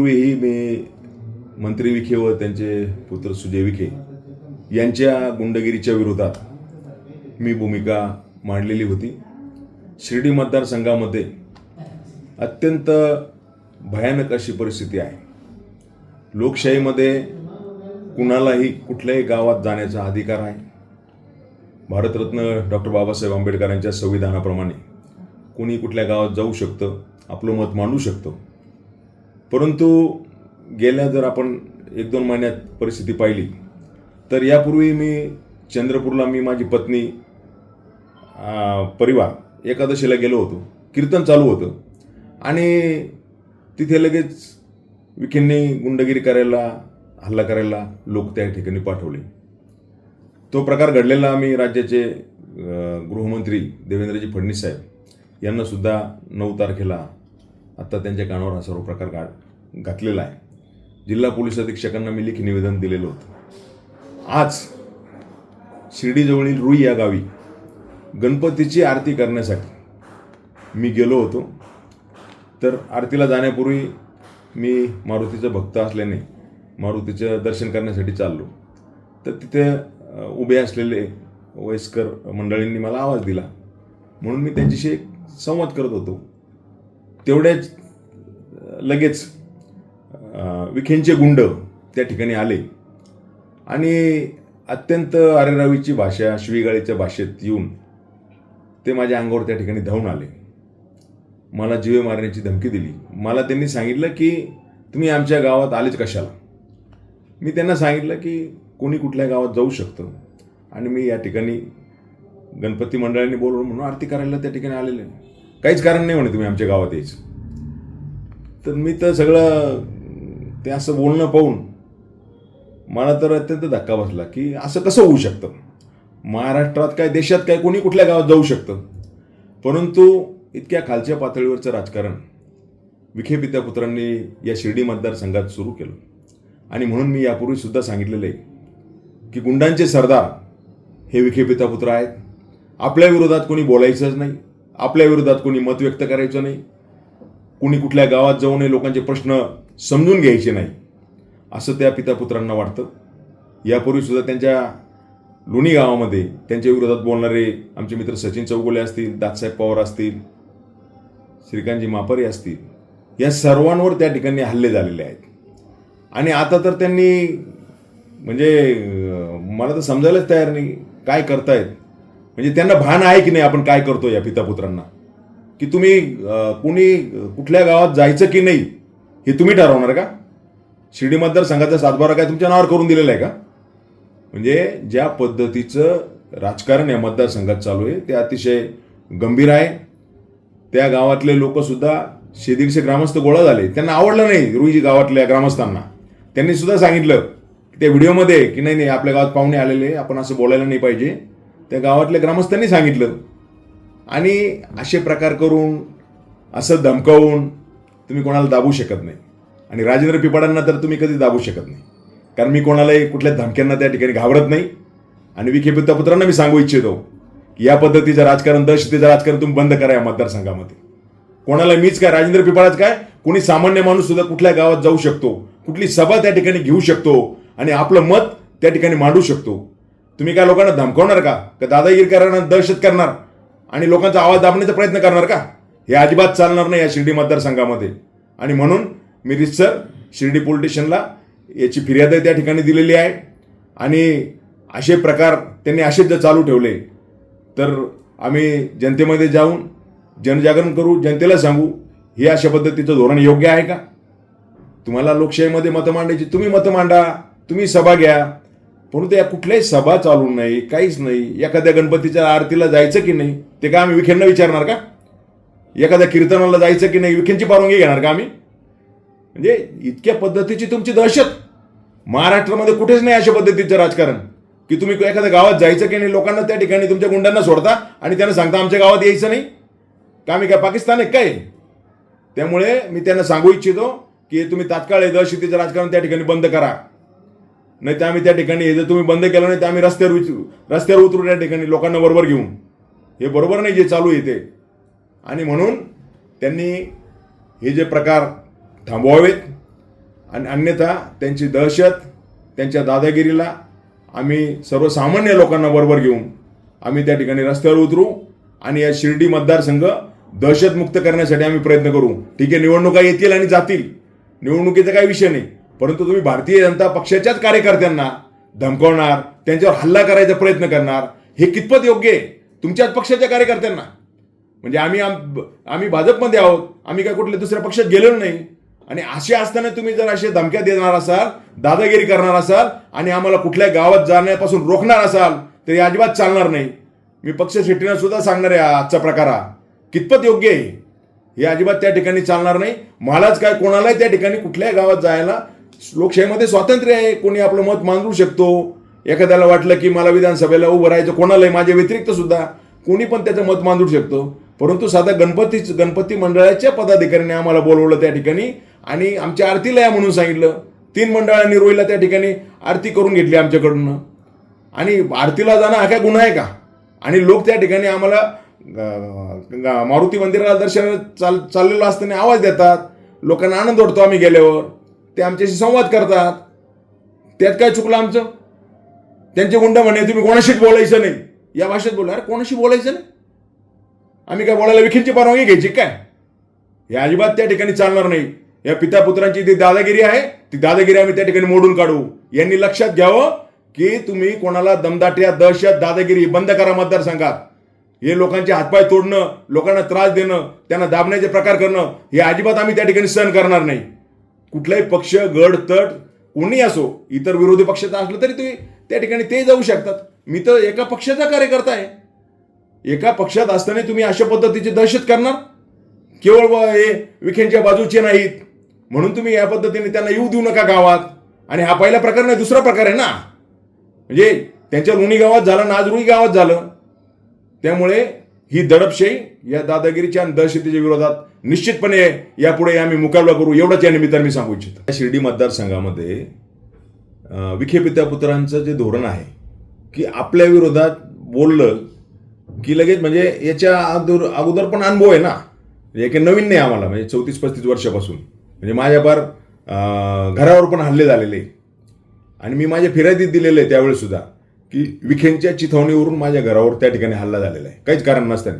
पूर्वीही मी मंत्री विखे व त्यांचे पुत्र सुजय विखे यांच्या गुंडगिरीच्या विरोधात मी भूमिका मांडलेली होती. शिर्डी मतदारसंघामध्ये अत्यंत भयानक अशी परिस्थिती आहे. लोकशाहीमध्ये कुणालाही कुठल्याही गावात जाण्याचा अधिकार आहे. भारतरत्न डॉक्टर बाबासाहेब आंबेडकरांच्या संविधानाप्रमाणे कुणी कुठल्या गावात जाऊ शकतं आपलं मत मांडू शकतं परंतु गेल्या जर आपण एक दोन महिन्यात परिस्थिती पाहिली तर यापूर्वी मी चंद्रपूरला मी माझी पत्नी परिवार एकादशीला गेलो होतो. कीर्तन चालू होतं. आणि तिथे लगेच विखेंनी गुंडगिरी करायला हल्ला करायला लोक त्या ठिकाणी पाठवले. तो प्रकार घडलेला आम्ही राज्याचे गृहमंत्री देवेंद्रजी फडणवीस साहेब यांनासुद्धा नऊ तारखेला आत्ता त्यांच्या कानावर हा सर्व प्रकार गा घातलेला आहे. जिल्हा पोलीस अधीक्षकांना मी लेखी निवेदन दिलेलं होतं. आज शिर्डीजवळील रुई या गावी गणपतीची आरती करण्यासाठी मी गेलो होतो. तर आरतीला जाण्यापूर्वी मी मारुतीचं भक्त असल्याने मारुतीचं दर्शन करण्यासाठी चाललो. तर तिथे उभे असलेले वयस्कर मंडळींनी मला आवाज दिला. म्हणून मी त्यांच्याशी एक संवाद करत होतो. तेवढ्याच लगेच विखेंचे गुंड त्या ठिकाणी आले. आणि अत्यंत अरेरावीची भाषा शिवीगाळीच्या भाषेत येऊन ते माझ्या अंगावर त्या ठिकाणी धावून आले. मला जीवे मारण्याची धमकी दिली. मला त्यांनी सांगितलं की तुम्ही आमच्या गावात आलेच कशाला? मी त्यांना सांगितलं की कोणी कुठल्या गावात जाऊ शकतं? आणि मी या ठिकाणी गणपती मंडळांनी बोलवलं म्हणून आरती करायला त्या ठिकाणी आलेले. काहीच कारण नाही म्हणे तुम्ही आमच्या गावात यायचं. तर मी तर सगळं ते असं बोलणं पाहून मला तर अत्यंत धक्का बसला की असं कसं होऊ शकतं? महाराष्ट्रात काय देशात काय कोणी कुठल्या गावात जाऊ शकतं? परंतु इतक्या खालच्या पातळीवरचं राजकारण विखे पित्यापुत्रांनी या शिर्डी मतदारसंघात सुरू केलं. आणि म्हणून मी यापूर्वी सुद्धा सांगितलेलं आहे की गुंडांचे सरदार हे विखे पितापुत्र आहेत. आपल्या विरोधात कोणी बोलायचंच नाही. आपल्या विरोधात कोणी मत व्यक्त करायचं नाही. कुणी कुठल्या गावात जाऊ नये लोकांचे प्रश्न समजून घ्यायचे नाही. असं त्या पितापुत्रांना वाटतं. यापूर्वीसुद्धा त्यांच्या लोणी गावामध्ये त्यांच्या विरोधात बोलणारे आमचे मित्र सचिन चौगुले असतील दादसाहेब पवार असतील श्रीकांतजी मापारी असतील या सर्वांवर त्या ठिकाणी हल्ले झालेले आहेत. आणि आता तर त्यांनी म्हणजे मला तर समजायलाच तयार नाही. काय करतायत? म्हणजे त्यांना भान आहे की नाही आपण काय करतो या पितापुत्रांना? की तुम्ही कुणी कुठल्या गावात जायचं की नाही हे तुम्ही ठरवणार का? शिर्डी मतदारसंघाचा सातबारा काय तुमच्या नावावर करून दिलेला आहे का? म्हणजे ज्या पद्धतीचं राजकारण या मतदारसंघात चालू आहे ते अतिशय गंभीर आहे. त्या गावातले लोकसुद्धा सुद्धा ग्रामस्थ गोळा झाले. त्यांना आवडलं नाही रुईजी गावातल्या ग्रामस्थांना. त्यांनी सुद्धा सांगितलं की त्या व्हिडिओमध्ये की नाही नाही आपल्या गावात पाहुणे आलेले आपण असं बोलायला नाही पाहिजे. त्या गावातल्या ग्रामस्थांनी सांगितलं. आणि असे प्रकार करून असं धमकावून तुम्ही कोणाला दाबू शकत नाही. आणि राजेंद्र पिपाडांना तर तुम्ही कधी दाबू शकत नाही. कारण मी कोणालाही कुठल्या धमक्यांना त्या ठिकाणी घाबरत नाही. आणि विखे पुत्रांना मी सांगू इच्छितो की या पद्धतीचं राजकारण दहशतीचं राजकारण तुम्ही बंद करा या मतदारसंघामध्ये. कोणाला मीच काय राजेंद्र पिपाळाच काय? कोणी सामान्य माणूस सुद्धा कुठल्या गावात जाऊ शकतो? कुठली सभा त्या ठिकाणी घेऊ शकतो? आणि आपलं मत त्या ठिकाणी मांडू शकतो? तुम्ही काय लोकांना धमकावणार का? का दादागिरी करणार दहशत करणार? आणि लोकांचा आवाज दाबण्याचा प्रयत्न करणार का? हे अजिबात चालणार नाही या शिर्डी मतदारसंघामध्ये. आणि म्हणून मी रितसर शिर्डी पोलीस स्टेशनला याची फिर्यादही त्या ठिकाणी दिलेली आहे. आणि असे प्रकार त्यांनी असेच जर चालू ठेवले तर आम्ही जनतेमध्ये जाऊन जनजागरण करू जनतेला सांगू हे अशा पद्धतीचं धोरण योग्य आहे का? तुम्हाला लोकशाहीमध्ये मतं मांडायची तुम्ही मतं मांडा तुम्ही सभा घ्या म्हणून त्या कुठल्याही सभा चालू नाही काहीच नाही. एखाद्या गणपतीच्या आरतीला जायचं की नाही ते का आम्ही विखेंना विचारणार का? एखाद्या कीर्तनाला जायचं की नाही विखेंची परवानगी घेणार का आम्ही? म्हणजे इतक्या पद्धतीची तुमची दहशत. महाराष्ट्रामध्ये कुठेच नाही अशा पद्धतीचं राजकारण. की तुम्ही एखाद्या गावात जायचं की नाही लोकांना त्या ठिकाणी तुमच्या गुंडांना सोडता आणि त्यांना सांगता आमच्या गावात यायचं नाही? का आम्ही काय पाकिस्तान आहे काय? त्यामुळे मी त्यांना सांगू इच्छितो की तुम्ही तात्काळ दहशतीचं राजकारण त्या ठिकाणी बंद करा. नाही तर आम्ही त्या ठिकाणी हे जर तुम्ही बंद केलं नाही तर आम्ही रस्त्यावर उतरू. रस्त्यावर उतरू त्या ठिकाणी लोकांना बरोबर घेऊन. हे बरोबर नाही जे चालू येते आणि म्हणून त्यांनी हे जे प्रकार थांबवावेत आणि अन्यथा त्यांची दहशत त्यांच्या दादागिरीला आम्ही सर्वसामान्य लोकांना बरोबर घेऊन आम्ही त्या ठिकाणी रस्त्यावर उतरू आणि या शिर्डी मतदारसंघ दहशतमुक्त करण्यासाठी आम्ही प्रयत्न करू. ठीक आहे निवडणुका येतील आणि जातील. निवडणुकीचा काही विषय नाही. परंतु तुम्ही भारतीय जनता पक्षाच्याच कार्यकर्त्यांना धमकवणार त्यांच्यावर हल्ला करायचा प्रयत्न करणार हे कितपत योग्य आहे? तुमच्याच पक्षाच्या कार्यकर्त्यांना. म्हणजे आम्ही आम्ही भाजपमध्ये आहोत आम्ही काय कुठल्या दुसऱ्या पक्षात गेलेलो नाही. आणि असे असताना तुम्ही जर असे धमक्या देणार असाल दादागिरी करणार असाल आणि आम्हाला कुठल्या गावात जाण्यापासून रोखणार असाल तर हे अजिबात चालणार नाही. मी पक्ष शेट्टीनं सुद्धा सांगणार आहे आजचा प्रकार हा. कितपत योग्य आहे? हे अजिबात त्या ठिकाणी चालणार नाही. मलाच काय कोणालाही त्या ठिकाणी कुठल्याही गावात जायला लोकशाहीमध्ये स्वातंत्र्य आहे कोणी आपलं मत मांडू शकतो. एखाद्याला वाटलं की मला विधानसभेला उभं राहायचं कोणालाही माझ्या व्यतिरिक्त सुद्धा कोणी पण त्याचं मत मांडू शकतो. परंतु साधा गणपतीच गणपती मंडळाच्या पदाधिकाऱ्यांनी आम्हाला बोलवलं त्या ठिकाणी आणि आमच्या आरतीला या म्हणून सांगितलं. तीन मंडळांनी रोईला त्या ठिकाणी आरती करून घेतली आमच्याकडून. आणि आरतीला जाणं हा काय गुन्हा आहे का? आणि लोक त्या ठिकाणी आम्हाला मारुती मंदिराला दर्शन चाल चाललेलं असताना आवाज देतात. लोकांना आनंद वाटतो आम्ही गेल्यावर. ते आमच्याशी संवाद करतात. त्यात काय चुकलं आमचं? त्यांचे गुंड म्हणे तुम्ही कोणाशीच बोलायचं नाही. या भाषेत बोला अरे कोणाशी बोलायचं नाही. आम्ही काय बोलायला विखींची परवानगी घ्यायची काय? हे अजिबात त्या ठिकाणी चालणार नाही. या पिता पुत्रांची जी दादागिरी आहे ती दादागिरी आम्ही त्या ठिकाणी मोडून काढू. यांनी लक्षात घ्यावं की तुम्ही कोणाला दमदाट्या दहशत दादागिरी बंद करा मतदारसंघात. हे लोकांचे हातपाय तोडणं लोकांना त्रास देणं त्यांना दाबण्याचे प्रकार करणं हे अजिबात आम्ही त्या ठिकाणी सहन करणार नाही. कुठलाही पक्ष गड तट कोणी असो इतर विरोधी पक्षाचा असलं तरी तुम्ही त्या ठिकाणी ते जाऊ शकतात. मी तर एका पक्षाचा कार्यकर्ता आहे. एका पक्षात असताना तुम्ही अशा पद्धतीची दहशत करणार? केवळ हे विखेंच्या बाजूचे नाहीत. म्हणून तुम्ही या पद्धतीने त्यांना येऊ देऊ नका गावात. आणि हा पहिला प्रकार नाही दुसरा प्रकार आहे ना? म्हणजे त्यांच्या लोणी गावात झालं नाजरुई रुई गावात झालं. त्यामुळे ही दडपशाही या दादागिरीच्या आणि दहशतीच्या विरोधात निश्चितपणे यापुढे आम्ही मुकाबला करू. एवढंच या निमित्ताने मी सांगू इच्छितो. या शिर्डी मतदारसंघामध्ये विखे पित्या पुत्रांचं जे धोरण आहे की आपल्या विरोधात बोललं की लगेच म्हणजे याच्या अगोदर अगोदर पण अनुभव आहे ना? एक काही नवीन नाही आम्हाला म्हणजे चौतीस पस्तीस वर्षापासून. म्हणजे माझ्या फार घरावर पण हल्ले झालेले. आणि मी माझ्या फिरायतीत दिलेले त्यावेळेस सुद्धा. की विखेंच्या चिथवणीवरून माझ्या घरावर त्या ठिकाणी हल्ला झालेला आहे. काहीच कारण नसताना.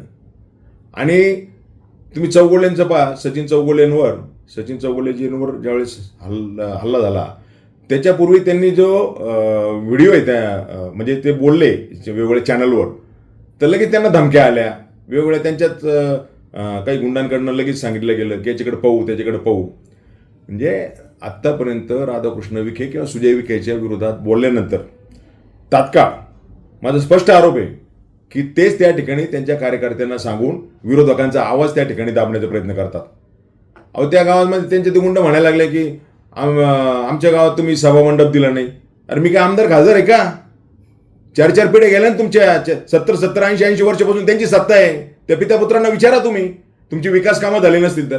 आणि तुम्ही चौगुल्यांचं पहा सचिन चौगुलेंवर सचिन चौगुलेजींवर ज्यावेळेस हल्ला हल्ला झाला त्याच्यापूर्वी त्यांनी जो व्हिडिओ आहे त्या म्हणजे ते बोलले वेगवेगळ्या चॅनलवर तर लगेच त्यांना धमक्या आल्या. वेगवेगळ्या त्यांच्यात काही गुंडांकडनं लगेच सांगितलं गेलं की याच्याकडे पाहू त्याच्याकडे पाहू. म्हणजे आत्तापर्यंत राधाकृष्ण विखे किंवा सुजय विखेच्या विरोधात बोलल्यानंतर तात्काळ. माझा स्पष्ट आरोप आहे की तेच त्या ठिकाणी त्यांच्या कार्यकर्त्यांना सांगून विरोधकांचा आवाज त्या ठिकाणी दाबण्याचा प्रयत्न करतात. अहो त्या गावामध्ये त्यांचे ते गुंड म्हणायला लागले की आम- आमच्या गावात तुम्ही सभामंडप दिला नाही. अरे मी काय आमदार खासदार आहे का? चार चार पिढ्या गेल्या ना तुमच्या सत्तर सत्तर ऐंशी ऐंशी वर्षापासून त्यांची सत्ता आहे. त्या पित्यापुत्रांना विचारा तुम्ही. तुमची विकास कामं झाली नसतील तर.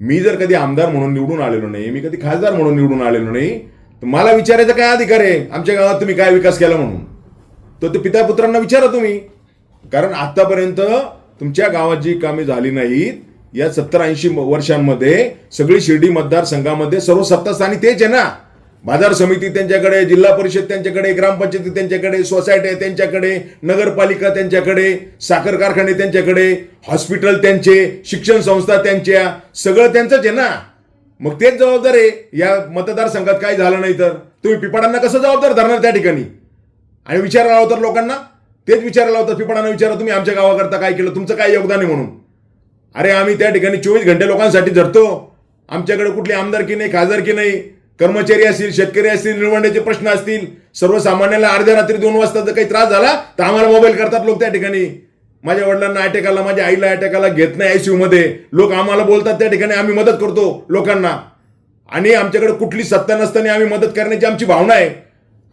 मी जर कधी आमदार म्हणून निवडून आलेलो नाही मी कधी खासदार म्हणून निवडून आलेलो नाही मला विचारायचा काय अधिकार आहे? आमच्या गावात तुम्ही काय विकास केला म्हणून? तर ते पितापुत्रांना विचारा तुम्ही. कारण आतापर्यंत तुमच्या गावात जी कामे झाली नाहीत या सत्तर ऐंशी वर्षांमध्ये सगळी शिर्डी मतदारसंघामध्ये सर्व सत्तास्थानी तेच आहे ना. बाजार समिती त्यांच्याकडे जिल्हा परिषद त्यांच्याकडे ग्रामपंचायती त्यांच्याकडे सोसायटी त्यांच्याकडे नगरपालिका त्यांच्याकडे साखर कारखाने त्यांच्याकडे हॉस्पिटल त्यांचे शिक्षण संस्था त्यांच्या सगळं त्यांचंच आहे ना. मग तेच जबाबदार आहे. या मतदारसंघात काय झालं नाही तर. तुम्ही पिपाडांना कसं जबाबदार धरणार त्या ठिकाणी? आणि विचारायला लावतात लोकांना? तेच विचारायला होतं पिपाडांना विचारा तुम्ही आमच्या गावाकरता काय केलं? तुमचं काय योगदान आहे म्हणून? अरे आम्ही त्या ठिकाणी चोवीस घंटे लोकांसाठी धरतो. आमच्याकडे कुठली आमदारकी नाही खासदारकी नाही कर्मचारी असतील शेतकरी असतील निवडण्याचे प्रश्न असतील सर्वसामान्याला अर्ध्या रात्री दोन वाजता जर काही त्रास झाला तर आम्हाला मोबाईल करतात लोक त्या ठिकाणी. माझ्या वडिलांना अटॅक आला माझ्या आईला अटॅक आला घेत नाही आयसीयू मध्ये. लोक आम्हाला बोलतात त्या ठिकाणी आम्ही मदत करतो लोकांना. आणि आमच्याकडे कुठली सत्ता नसताना आम्ही मदत करण्याची आमची भावना आहे.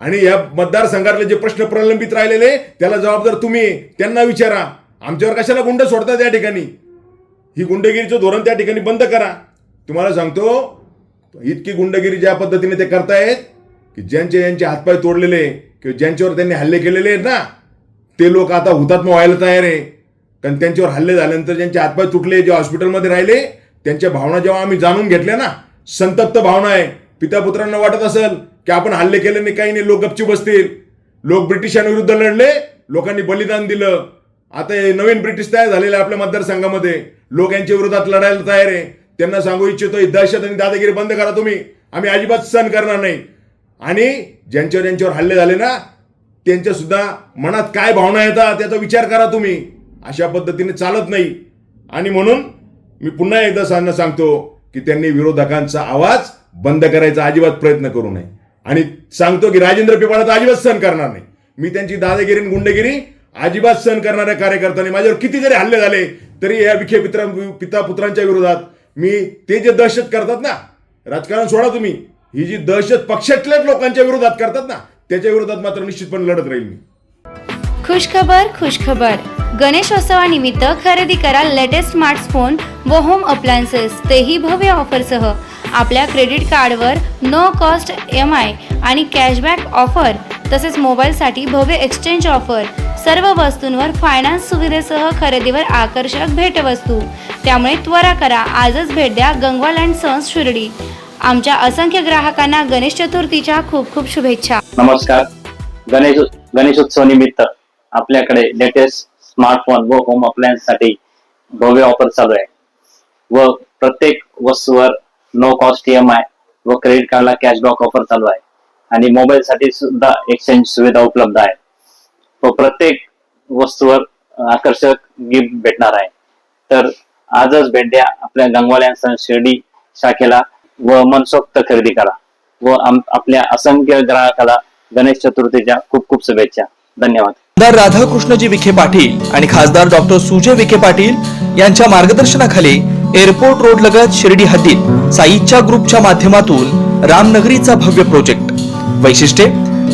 आणि या मतदारसंघातले जे प्रश्न प्रलंबित राहिलेले त्याला जबाबदार तुम्ही त्यांना विचारा. आमच्यावर कशाला गुंड सोडतात त्या ठिकाणी? ही गुंडगिरीचं धोरण त्या ठिकाणी बंद करा. तुम्हाला सांगतो इतकी गुंडगिरी ज्या पद्धतीने ते करतायत की ज्यांचे ज्यांचे हातपाय तोडलेले किंवा ज्यांच्यावर त्यांनी हल्ले केलेले आहेत ना ते लोक आता हुतात्मा व्हायला तयार आहे. कारण त्यांच्यावर हल्ले झाल्यानंतर ज्यांचे हातपाय तुटले जे हॉस्पिटलमध्ये राहिले त्यांच्या भावना जेव्हा आम्ही जाणून घेतल्या ना संतप्त भावना आहे. पिता पुत्रांना वाटत असेल की आपण हल्ले केले नाही काही नाही लोक गपची बसतील. लोक ब्रिटिशांविरुद्ध लढले लोकांनी बलिदान दिलं. आता हे नवीन ब्रिटिश तयार झालेले आपल्या मतदारसंघामध्ये. लोक यांच्या विरोधात लढायला तयार आहे. त्यांना सांगू इच्छितो ही दहशत आणि दादागिरी बंद करा तुम्ही. आम्ही अजिबात सहन करणार नाही. आणि ज्यांच्यावर ज्यांच्यावर हल्ले झाले ना त्यांच्या सुद्धा मनात काय भावना येतात त्याचा विचार करा तुम्ही. अशा पद्धतीने चालत नाही. आणि म्हणून मी पुन्हा एकदा सांगणं सांगतो की त्यांनी विरोधकांचा आवाज बंद करायचा अजिबात प्रयत्न करू नये. आणि सांगतो की राजेंद्र पिपाळा तर अजिबात सहन करणार नाही. मी त्यांची दादागिरी आणि गुंडगिरी अजिबात सहन करणाऱ्या कार्यकर्त्यांनी माझ्यावर किती जरी हल्ले झाले तरी या विखे पित्रा पिता पुत्रांच्या विरोधात मी ते जे दहशत करतात ना राजकारण सोडा तुम्ही. ही जी दहशत पक्षातल्याच लोकांच्या विरोधात करतात ना त्याच्या विरोधात मात्र निश्चितपणे लढत राहील मी. खुशखबर खुशखबर. गणेशोत्सवानिमित्त खरेदी करा लेटेस्ट स्मार्टफोन व होम अप्लायन्सेस तेही भव्य ऑफरसह आपल्या क्रेडिट कार्डवर no cost E M I cashback offer तसेच मोबाईलसाठी भव्य एक्सचेंज ऑफर सर्व वस्तूंवर फायनान्स सुविधेसह खरेदीवर आकर्षक भेटवस्तू. त्यामुळे त्वरा करा. आजच भेट द्या गंगवाल अँड सन्स शिर्डी. आमच्या असंख्य ग्राहकांना गणेश चतुर्थीच्या खूप खूप शुभेच्छा. नमस्कार. गणेश गणेशोत्सव निमित्त आपल्याकडे लेटेस्ट स्मार्टफोन व होम अप्लायन्ससाठी भव्य ऑफर चालू आहे. व प्रत्येक वस्तूवर no cost E M I credit कार्डला कॅशबॅक ऑफर चालू आहे. आणि मोबाईल साठी सुद्धा एक्सचेंज सुविधा उपलब्ध आहे. व प्रत्येक वस्तूवर आकर्षक गिफ्ट भेटणार आहे. तर आजच भेट द्या आपल्या गंगवाल्या शिर्डी शाखेला. व मनसोक्त खरेदी करा. व आपल्या असंख्य ग्राहकाला गणेश चतुर्थीच्या खूप खूप शुभेच्छा. धन्यवाद. आमदार राधाकृष्णजी विखे पाटील आणि खासदार डॉक्टर सुजय विखे पाटील यांच्या मार्गदर्शनाखाली एअरपोर्ट रोड लगत शिर्डी हद्दीत साईच्या ग्रुपच्या माध्यमातून रामनगरीचा भव्य प्रोजेक्ट. वैशिष्ट्ये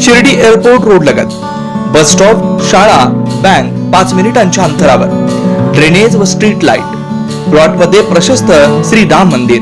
शिर्डी एअरपोर्ट रोड लगत. बस स्टॉप शाळा बँक पाच मिनिटांच्या अंतरावर. ड्रेनेज व स्ट्रीट लाइट. प्लॉटमध्ये प्रशस्त श्री राम मंदिर.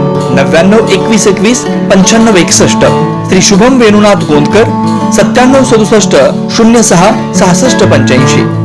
नव्याण्णव एकवीस एकवीस पंच्याण्णव एकसष्ट. श्री शुभम वेणुनाथ गोंदकर सत्त्याण्णव सदुसष्ट शून्य सहा सहासष्ट पंच्याऐंशी.